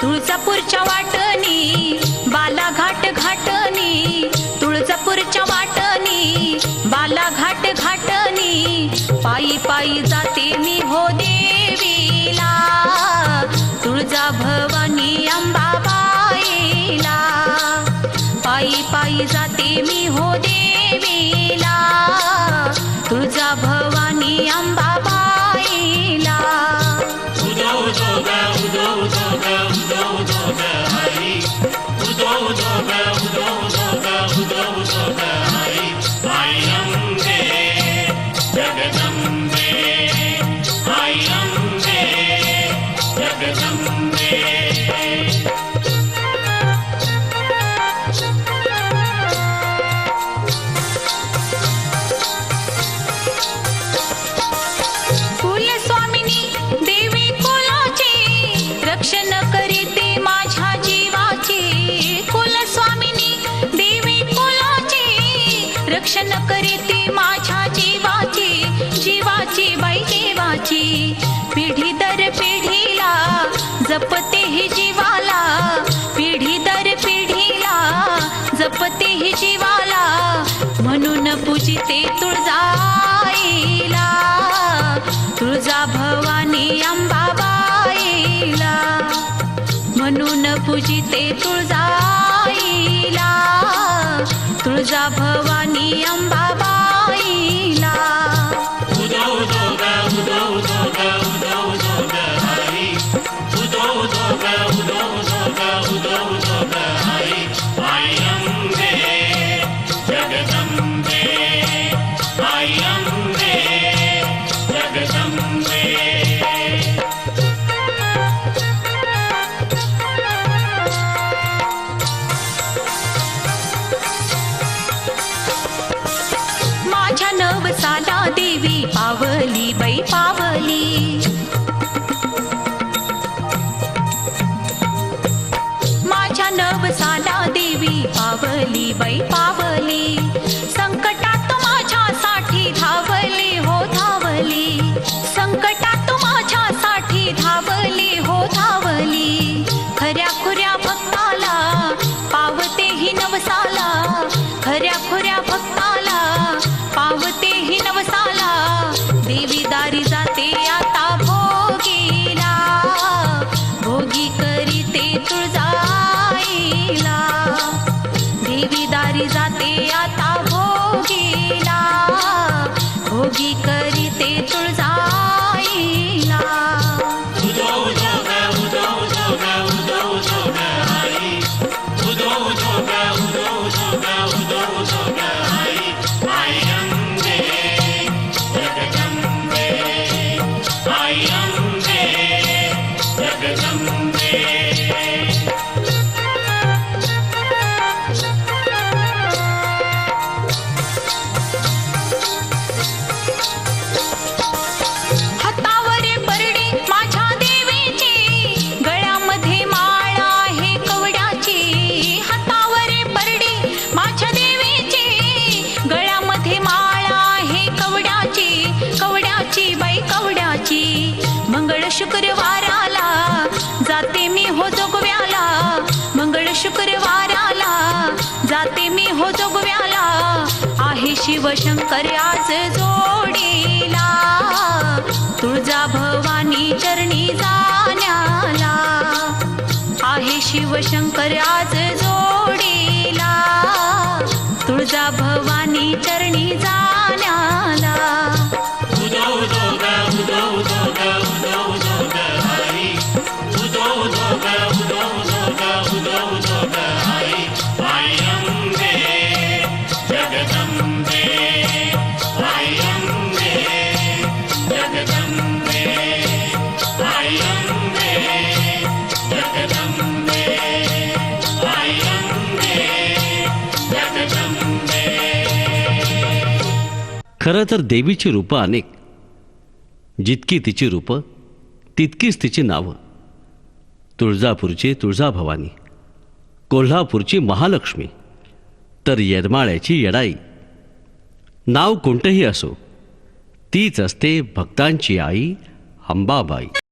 तुळजापूरच्या वाटणी बालाघाट घाटणी तुळजापूरच्या वाटणी बालाघाट घाटणी. पायी पायी जाते मी हो देवीला तुळजा भवानी अंबाबाईला. पायी पायी जाते मी हो देवीला तुळजा भवानी अंबाबाईला. उदो उदो ग उदो उदो ग रक्षण करीते माझ्या जीवाची जीवाची बाई देवाची. पिढी दर पिढीला जपते ही जीवाला. पिढी दर पिढीला जपते ही जीवाला. म्हणून पूजिते तुळजाईला. तुळजा भवानी अंबाबाईला. म्हणून पूजिते तुळजाईला. तुळजा भवानी अंबाबाईला बाई पावली शिवशंकर आज जोडीला तुळजा भवानी चरणी जाण्याला. आहे शिवशंकर आज जोडीला. खरं तर देवीची रूपं अनेक. जितकी तिची रूपं तितकीच तिची नावं. तुळजापूरची तुळजाभवानी कोल्हापूरची महालक्ष्मी तर येरमाळ्याची येडाई नाव कोणतंही असो तीच असते भक्तांची आई अंबाबाई.